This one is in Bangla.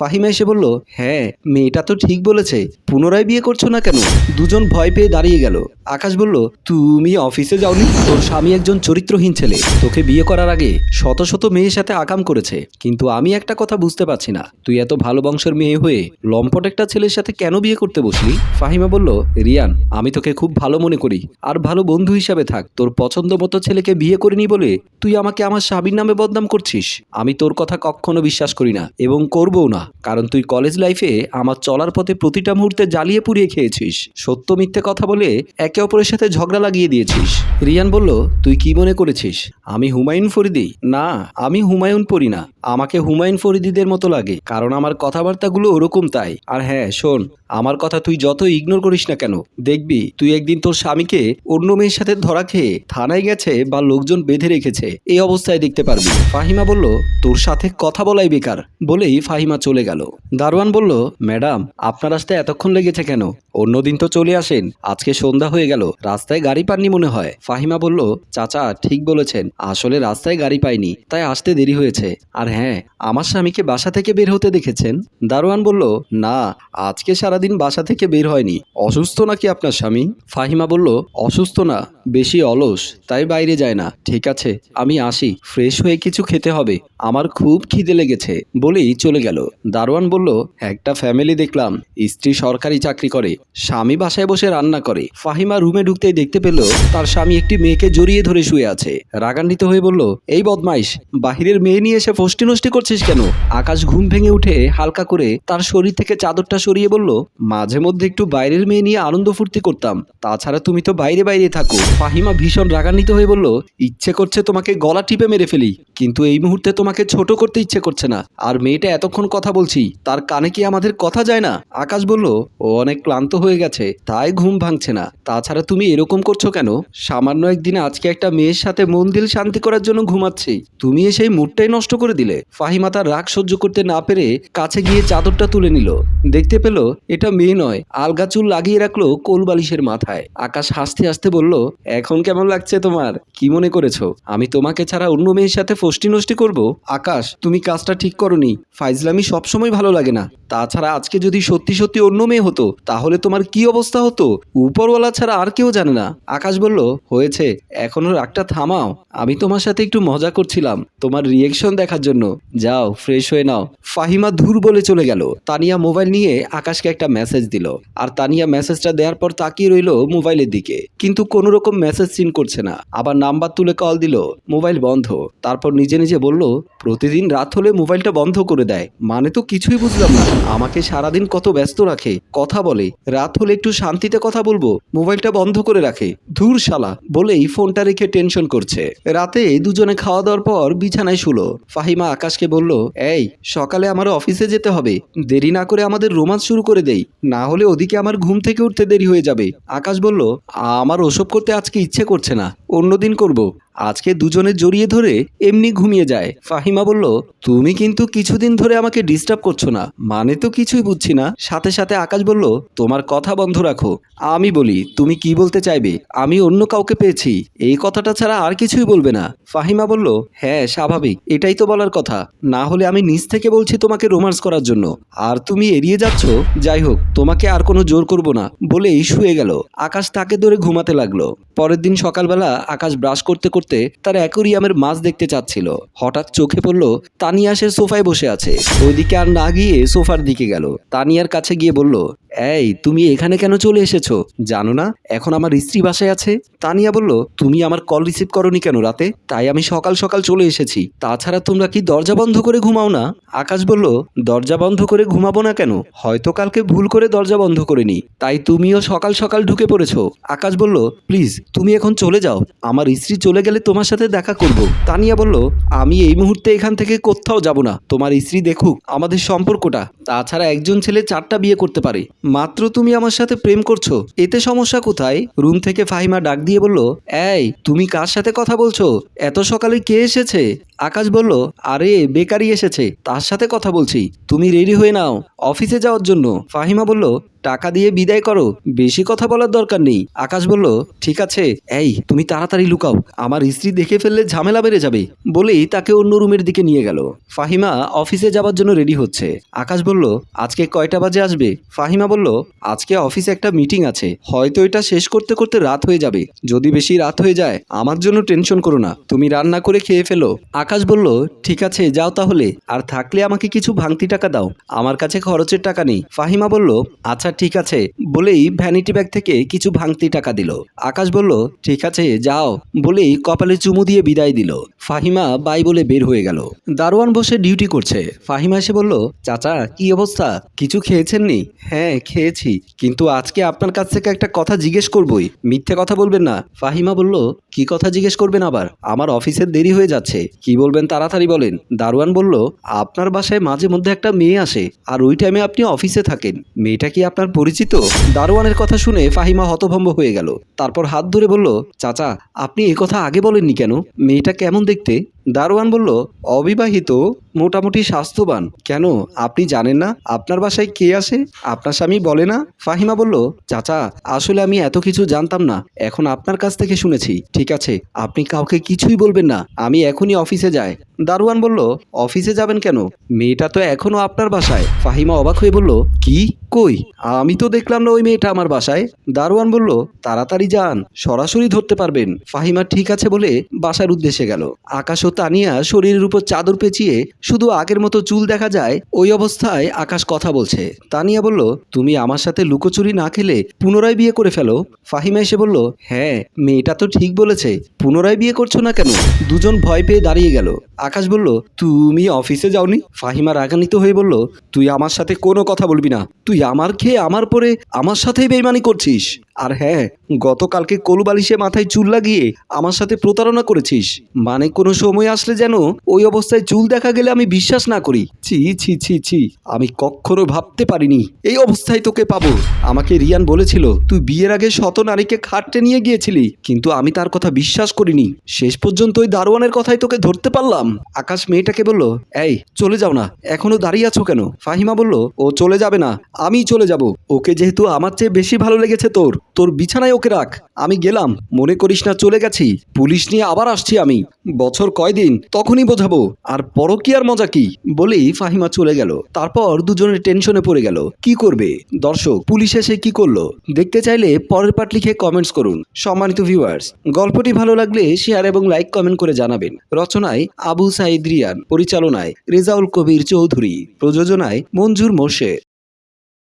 ফাহিমা এসে বলল হ্যাঁ মেয়েটা তো ঠিক বলেছে। পুনরায় বিয়ে করছ না কেন? দুজন ভয় পেয়ে দাঁড়িয়ে গেল। আকাশ বলল, তুমি অফিসে যাওনি? তোর স্বামী একজন চরিত্রহীন ছেলে। তোকে বিয়ে করার আগে শত শত মেয়ের সাথে আকাম করেছে। কিন্তু আমি একটা কথা বুঝতে পারছি না। তুই এত ভালো বংশের মেয়ে হয়ে লম্পট একটা ছেলের সাথে কেন বিয়ে করতে বসলি? ফাহিমা বলল, রিয়ান, আমি তোকে খুব ভালো মনে করি। আর ভালো বন্ধু হিসাবে থাক। তোর পছন্দ মতো ছেলেকে বিয়ে করিনি বলে তুই আমাকে আমার স্বামীর নামে বদনাম করছিস। আমি তোর কথা কখনো বিশ্বাস করি না এবং করবও না। কারণ তুই কলেজ লাইফে আমার চলার পথে প্রতিটা মুহূর্তে জ্বালিয়ে পুড়িয়ে খেয়েছিস। সত্য মিথ্যে কথা বলে একে অপরের সাথে ঝগড়া লাগিয়ে দিয়েছিস। রিয়ান বলল, তুই কি মনে করেছিস? আমি হুমায়ুন ফরিদি? না, আমি হুমায়ুন পড়ি না। আমাকে হুমায়ুন ফরিদিদের মতো লাগে, কারণ আমার কথাবার্তাগুলো ওরকম তাই। আর হ্যাঁ শোন, আমার কথা তুই যত ইগনোর করিস না কেন, দেখবি, তুই একদিন তোর স্বামীকে অন্য মেয়ের সাথে ধরা খেয়ে থানায় গেছে বা লোকজন বেঁধে রেখেছে, এই অবস্থায় দেখতে পারবি। ফাহিমা বলল, তোর সাথে কথা বলাই বেকার। বলেই ফাহিমা চলে গেল। দারোয়ান বলল, ম্যাডাম, আপনার রাস্তায় এতক্ষণ লেগেছে কেন? অন্যদিন তো চলে আসেন। আজকে সন্ধ্যা হয়ে গেল। রাস্তায় গাড়ি পাননি মনে হয়। ফাহিমা বলল, চাচা, ঠিক বলেছেন। আসলে রাস্তায় গাড়ি পাইনি, তাই আসতে দেরি হয়েছে। আর হ্যাঁ আমার স্বামীকে বাসা থেকে বের হতে দেখেছেন? দারোয়ান বলল, না, আজকে সারাদিন বাসা থেকে বের হয়নি। অসুস্থ নাকি আপনার স্বামী? ফাহিমা বলল, অসুস্থ না। বেশি অলস, তাই বাইরে যায় না। ঠিক আছে, আমি আসি। ফ্রেশ হয়ে কিছু খেতে হবে। আমার খুব খিদে লেগেছে, বলেই চলে গেল। দারোয়ান বলল, একটা ফ্যামিলি দেখলাম। স্ত্রী সরকারি চাকরি করে, স্বামী বাসায় বসে রান্না করে। ফাহিমা রুমে ঢুকতেই দেখতে পেল, তার স্বামী একটি মেয়েকে জড়িয়ে ধরে শুয়ে আছে। রাগান্বিত হয়ে বলল, এই বদমাইশ, বাহিরের মেয়ে নিয়ে এসে ফষ্টি নষ্টি করছিস কেন? আকাশ ঘুম ভেঙে উঠে হালকা করে তার শরীর থেকে চাদরটা সরিয়ে বলল, মাঝে মধ্যে একটু বাইরের মেয়ে নিয়ে আনন্দ ফুর্তি করতাম। তাছাড়া তুমি তো বাইরে বাইরে থাকো। ফাহিমা ভীষণ রাগান্বিত হয়ে বলল, ইচ্ছে করছে তোমাকে গলা টিপে মেরে ফেলি, কিন্তু এই মুহূর্তে তোমাকে ছোট করতে ইচ্ছে করছে না। আর মেয়েটা এতক্ষণ কথা বলছি, তার কানে কি আমাদের কথা যায় না? আকাশ বলল, ও অনেক ক্লান্ত হয়ে গেছে, তাই ঘুম ভাঙছে না। তাছাড়া তুমি এরকম করছ কেন? সামান্য একদিন আজকে একটা মেয়ের সাথে মন দিল শান্তি করার জন্য ঘুমাচ্ছি। তুমি সেই মুডটাই নষ্ট করে দিলে। ফাহিমা তার রাগ সহ্য করতে না পেরে কাছে গিয়ে চাদরটা তুলে নিল। দেখতে পেল, এটা মেয়ে নয়, আলগা চুল লাগিয়ে রাখল কোল বালিশের মাথায়। আকাশ হাসতে হাসতে বলল এখন কেমন লাগছে তোমার? কি মনে করেছ? আমি তোমাকে ছাড়া অন্য মেয়ের সাথে ফষ্টি নষ্টি করব? আকাশ, তুমি কাজটা ঠিক করনি। ফাইজলামি সবসময় ভালো লাগে না। তাছাড়া আজকে যদি সত্যি সত্যি অন্য মেয়ে হতো, তাহলে তোমার কি অবস্থা হতো? উপরওয়ালা ছাড়া আর কেউ জানে না। আকাশ বলল, হয়েছে। এখনও রাগটা থামাও। আমি তোমার সাথে একটু মজা করছিলাম, তোমার রিয়েকশন দেখার জন্য। যাও ফ্রেশ হয়ে নাও। ফাহিমা ধুর বলে চলে গেল। তানিয়া মোবাইল নিয়ে আকাশকে একটা মেসেজ দিল। আর তানিয়া মেসেজটা দেওয়ার পর তাকিয়ে রইল মোবাইলের দিকে। কিন্তু কোনো রকম মেসেজ সিন করছে না। আবার নাম্বার তুলে কল দিল মোবাইল বন্ধ। তারপর নিজে নিজে বলল, প্রতিদিন রাত হলে মোবাইলটা বন্ধ করে দেয়। মানে তো কিছুই বুঝলাম না। আমাকে সারাদিন কত ব্যস্ত রাখে, কথা বলে। রাত হলে একটু শান্তিতে কথা বলব মোবাইলটা বন্ধ করে রাখে। ধুর শালা! বলেই ফোনটা রেখে টেনশন করছে। রাতে দুজনে খাওয়া দাওয়ার পর বিছানায় শুলো। ফাহিমা আকাশকে বলল, এই, সকালে আমার অফিসে যেতে হবে। দেরি না করে আমাদের রোমান্স শুরু করে দেই। না হলে ওদিকে আমার ঘুম থেকে উঠতে দেরি হয়ে যাবে। আকাশ বলল, আমার ওসব করতে আজকে ইচ্ছে করছে না অন্যদিন করব। আজকে দুজনে জড়িয়ে ধরে এমনি ঘুমিয়ে যায়। ফাহিমা বলল, তুমি কিন্তু কিছুদিন ধরে আমাকে ডিস্টার্ব করছ না। মানে তো কিছুই বুঝছি না। সাথে সাথে আকাশ বলল, তোমার কথা বন্ধ রাখো। আমি বলি, তুমি কি বলতে চাইবে? আমি অন্য কাউকে পেয়েছি। এই কথাটা ছাড়া আর কিছুই বলবে না। ফাহিমা বলল হ্যাঁ স্বাভাবিক। এটাই তো বলার কথা। না হলে আমি নিজ থেকে বলছি তোমাকে রোমান্স করার জন্য। আর তুমি এড়িয়ে যাচ্ছ? যাই হোক, তোমাকে আর কোনো জোর করব না। বলেই শুয়ে গেল। আকাশ তাকে ধরে ঘুমাতে লাগল। পরের দিন সকালবেলা আকাশ ব্রাশ করতে করতে তার অ্যাকোরিয়ামের মাছ দেখতে চাচ্ছিল। হঠাৎ চোখে পড়ল, তানিয়া সে সোফায় বসে আছে। ওইদিকে আর না গিয়ে সোফার দিকে গেল। তানিয়ার কাছে গিয়ে বলল, এই, তুমি এখানে কেন চলে এসেছ? জানো না, এখন আমার স্ত্রী বাসায় আছে। তানিয়া বলল, তুমি আমার কল রিসিভ করনি কেন রাতে? তাই আমি সকাল সকাল চলে এসেছি। তাছাড়া তোমরা কি দরজা বন্ধ করে ঘুমাও না? আকাশ বলল, দরজা বন্ধ করে ঘুমাবো না কেন? হয়তো কালকে ভুল করে দরজা বন্ধ করে করিনি। তাই তুমিও সকাল সকাল ঢুকে পড়েছো। আকাশ বলল, প্লিজ, তুমি এখন চলে যাও। আমার স্ত্রী চলে গেলে তোমার সাথে দেখা করব। তানিয়া বলল, আমি এই মুহূর্তে এখান থেকে কোথাও যাব না। তোমার স্ত্রী দেখুক আমাদের সম্পর্কটা। তাছাড়া একজন ছেলে চারটা বিয়ে করতে পারে। মাত্র তুমি আমার সাথে প্রেম করছ। এতে সমস্যা কোথায়? রুম থেকে ফাহিমা ডাক দিয়ে বলল, এই, তুমি কার সাথে কথা বলছো? এত সকালে কে এসেছে? আকাশ বলল, আরে বেকারি এসেছে। তার সাথে কথা বলছি। তুমি রেডি হয়ে নাও। অফিসে যাওয়ার জন্য। ফাহিমা বলল, টাকা দিয়ে বিদায় করো। বেশি কথা বলার দরকার নেই। আকাশ বলল, ঠিক আছে। এই, তুমি তাড়াতাড়ি লুকাও। আমার স্ত্রী দেখে ফেললে ঝামেলা বেড়ে যাবে। বলেই তাকে অন্য রুমের দিকে নিয়ে গেল। ফাহিমা অফিসে যাওয়ার জন্য রেডি হচ্ছে। আকাশ বলল, আজকে কয়টা বাজে আসবে? ফাহিমা বলল, আজকে অফিসে একটা মিটিং আছে। হয়তো এটা শেষ করতে করতে রাত হয়ে যাবে। যদি বেশি রাত হয়ে যায়, আমার জন্য টেনশন করো না। তুমি রান্না করে খেয়ে ফেলো। আকাশ বলল, ঠিক আছে, যাও তাহলে। আর থাকলে আমাকে কিছু ভাঙতি টাকা দাও। আমার কাছে খরচের টাকা নেই। ফাহিমা বলল আচ্ছা ঠিক আছে। বলেই ভ্যানিটি ব্যাগ থেকে কিছু ভাঙতি টাকা দিল। আকাশ বলল, ঠিক আছে, যাও। বলেই কপালে চুমু দিয়ে বিদায় দিল। ফাহিমা বাই বলে বের হয়ে গেল। দারোয়ান বসে ডিউটি করছে। ফাহিমা এসে বলল, চাচা, কি অবস্থা? কিছু খেয়েছেন নি? হ্যাঁ খেয়েছি। কিন্তু আজকে আপনার কাছ থেকে একটা কথা জিজ্ঞেস করবই। মিথ্যে কথা বলবেন না। ফাহিমা বলল, কি কথা জিজ্ঞেস করবেন আবার? আমার অফিসের দেরি হয়ে যাচ্ছে। কি বলবেন তাড়াতাড়ি বলেন। দারোয়ান বলল, আপনার বাসায় মাঝে মধ্যে একটা মেয়ে আসে, আর ওই টাইমে আপনি অফিসে থাকেন। মেয়েটা কি আপনার পরিচিত? দারোয়ানের কথা শুনে ফাহিমা হতভম্ব হয়ে গেল। তারপর হাত ধরে বলল, চাচা, আপনি কথা আগে বলেননি কেন? মেয়েটা কেমন দেখতে? দারোয়ান বলল, অবিবাহিত, মোটামুটি স্বাস্থ্যবান। কেন? আপনি জানেন না? আপনার বাসায় কে আসে? আপনার স্বামী বলে না? ফাহিমা বলল, চাচা, আসলে আমি এত কিছু জানতাম না। এখন আপনার কাছ থেকে শুনেছি। ঠিক আছে, আপনি কাউকে কিছুই বলবেন না। আমি এখনই অফিসে যাই। দারোয়ান বলল, অফিসে যাবেন কেন? মেয়েটা তো এখনও আপনার বাসায়। ফাহিমা অবাক হয়ে বলল, কি? কই? আমি তো দেখলাম না ওই মেয়েটা আমার বাসায়। দারোয়ান বলল, তাড়াতাড়ি যান, সরাসরি ধরতে পারবেন। ফাহিমা ঠিক আছে বলে বাসার উদ্দেশ্যে গেল। আকাশ ও তানিয়া শরীরের উপর চাদর পেঁচিয়ে শুধু আগের মতো চুল দেখা যায়, ওই অবস্থায় আকাশ কথা বলছে। তানিয়া বলল, তুমি আমার সাথে লুকোচুরি না খেলে পুনরায় বিয়ে করে ফেলো। ফাহিমা এসে বলল হ্যাঁ মেয়েটা তো ঠিক বলেছে, পুনরায় বিয়ে করছ না কেন? দুজন ভয় পেয়ে দাঁড়িয়ে গেল। আকাশ বলল, তুমি অফিসে যাওনি? ফাহিমা রাগানিত হয়ে বলল, তুই আমার সাথে কোনো কথা বলবি না। তুই আমার খেয়ে আমার পরে আমার সাথেই বেইমানি করছিস। আর হ্যাঁ গতকালকে কলুবালিশে মাথায় চুল লাগিয়ে আমার সাথে প্রতারণা করেছিস। মানে কোনো সময় আসলে যেন ওই অবস্থায় চুল দেখা গেলে আমি বিশ্বাস না করি। ছি ছি ছি ছি, আমি কখনো ভাবতে পারিনি। এই অবস্থায় তোকে পাবো। আমাকে রিয়ান বলেছিল, তুই বিয়ের আগে শত নারীকে খাটতে নিয়ে গিয়েছিলি, কিন্তু আমি তার কথা বিশ্বাস করিনি। শেষ পর্যন্ত ওই দারোয়ানের কথাই তোকে ধরতে পারলাম। আকাশ মেয়েটাকে বলল, এই, চলে যাও না। এখনও দাঁড়িয়ে আছো কেন? ফাহিমা বলল, ও চলে যাবে না। আমি চলে যাব। ওকে যেহেতু আমার চেয়ে বেশি ভালো লেগেছে তোর তোর বিছানায় ওকে রাখ। আমি গেলাম। মনে করিস না চলে গেছি। পুলিশ নিয়ে আবার আসছি আমি। বছর কয়দিন তখনই বোঝাবো। আর পরকিয়ার মজা কি? বলেই ফাহিমা চলে গেল। তারপর দুজনের টেনশনে পড়ে গেল। কি করবে? দর্শক, পুলিশ এসে কি করল? দেখতে চাইলে পরের পাট লিখে কমেন্টস করুন। সম্মানিত ভিউয়ার্স গল্পটি ভালো লাগলে শেয়ার এবং লাইক কমেন্ট করে জানাবেন। রচনায় আবু সাইদ রিয়ান, পরিচালনায় রেজাউল কবির চৌধুরী। প্রযোজনায় মঞ্জুর মোর্শেদ।